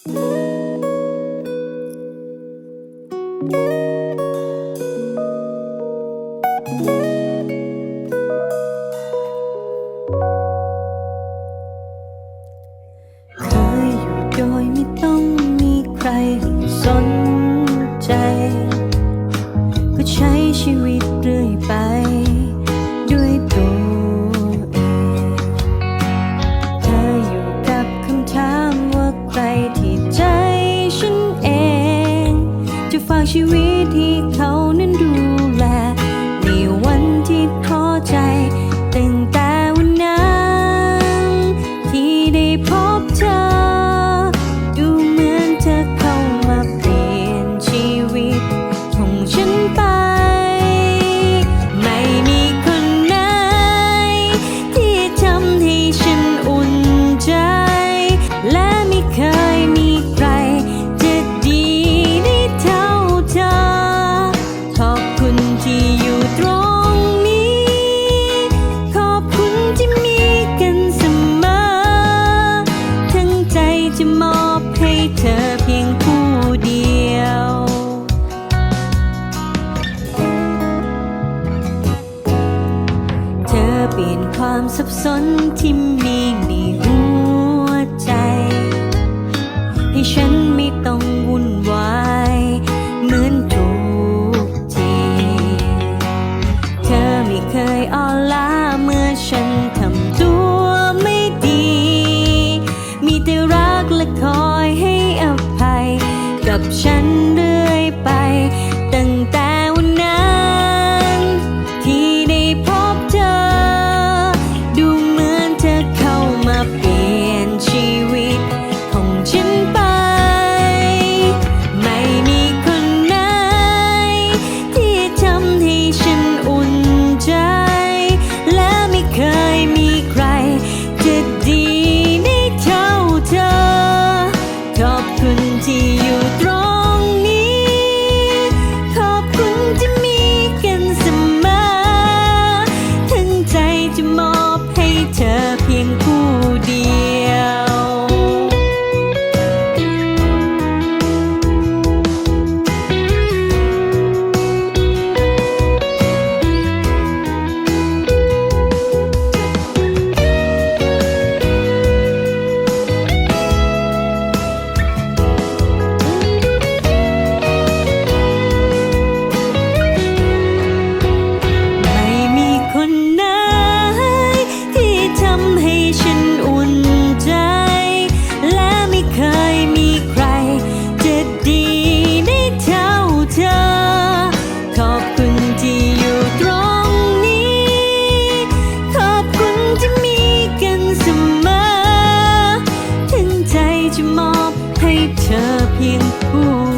เคยอยู่โดยไม่ต้องมีใครสนใจ ก็ใช้ชีวิตเรื่อ ชีวิตที่เขา จะมอบให้เธอเพียงผู้เดียวเธอเปลี่ยนความสับสนที่มี ฉันหรือ ให้เธอเพียงผู้